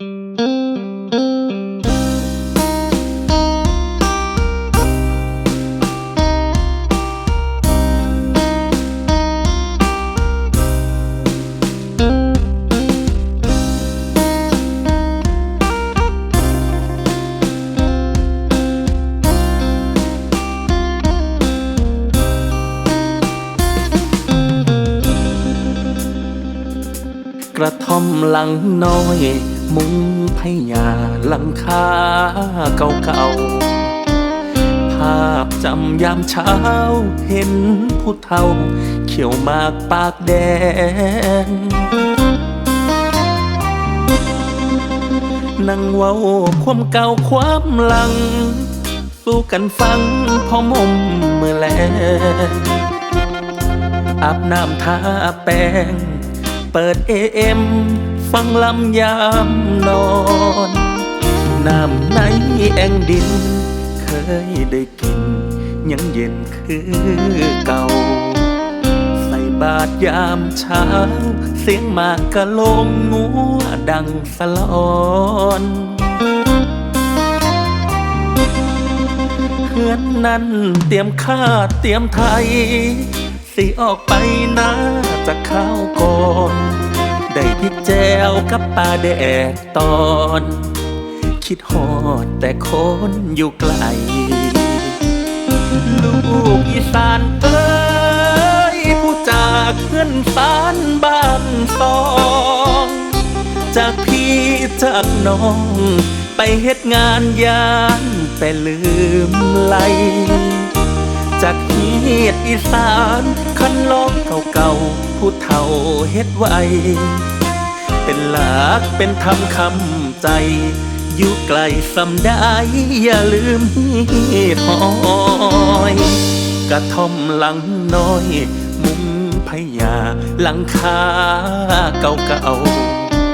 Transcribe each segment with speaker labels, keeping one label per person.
Speaker 1: กระท่อมหลังน้อย มุงพยาหลังคาเก่าๆ ภาพจำยามเช้าเห็นผู้เฒ่า เขียวมากปากแดง นั่งเว้าความเก่าความหลัง สู้กันฟังพอมมเมื่อแลอาบน้ำทาแป้ง เปิดเอ m ฟังลำยามนอน น้ำในแอ่งดิน เคยได้กิน ยังเย็นคือเก่า ใส่บาทยามเช้า เสียงหมากกะโลงงัวดังสะลอนเพื่อนนั้นเตรียมข้าเตรียมไทย สิออกไปนะจะข้าวก่อน ได้พริกแจวกับปลาแดกตอน คิดฮอดแต่คนอยู่ไกล ลูกอีสานเอ้ยผู้จากเพื่อนสานบ้านสอง จากพี่จากน้อง ไปเฮ็ดงานยานแต่ลืมไหลจากเฮียดอีสานคันลองเก่าๆ ผู้เฒ่าเฮ็ดไว้ เป็นหลักเป็นธรรมคำใจ อยู่ไกลสำได้อย่าลืมหอยกระท่อมหลังน้อย มุงพยาหลังคาเก่า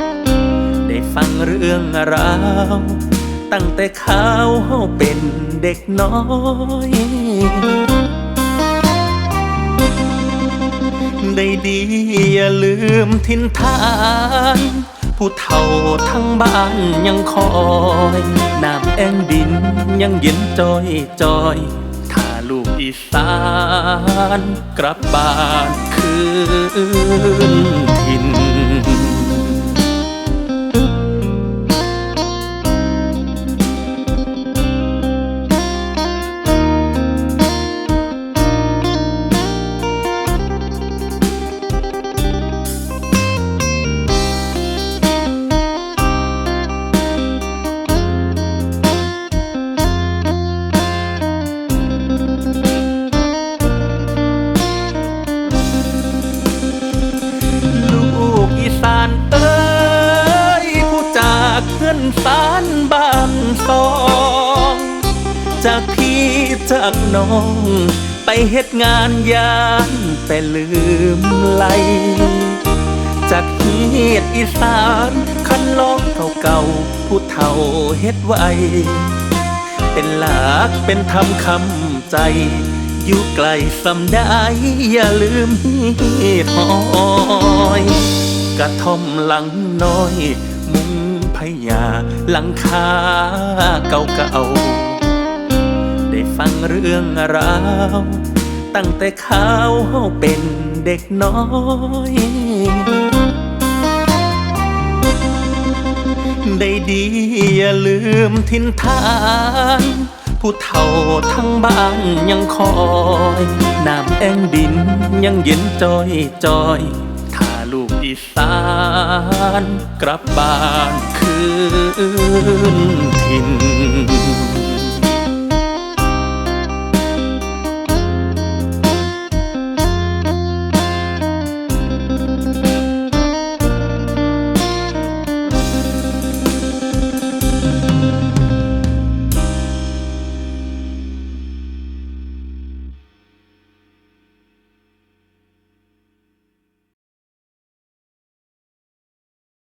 Speaker 1: ๆได้ฟังเรื่องราว ตั้งแต่ข้าวเฮาเป็นเด็กน้อย ได้ดี อย่าลืมทินทาน ผู้เฒ่าทั้งบ้านยังคอย น้ำแอ่งดินยังเย็นจอยจอยถ้าลูกอีสาน กลับบ้านคืน สานบ้านสอง จากพี่จากน้อง ไปเฮ็ดงานยานแต่ลืมไหลจากเฮียดอีสานคันลองเก่าๆผู้เฒ่าเฮ็ดไว้เป็นหลักเป็นธรรมคำใจ อยู่ไกลสำได้อย่าลืมฮีดหอย กระท่อมหลังน้อย มุง พยาหลังคาเก่าๆ ได้ฟังเรื่องราว ตั้งแต่ข้าวเฮาเป็นเด็กน้อยได้ดีอย่าลืมทินทาน ผู้เฒ่าทั้งบ้านยังคอย น้ำแอ่งดินยังเย็นจอยจอย ลูกอีสานกลับบ้านคืนถิ่น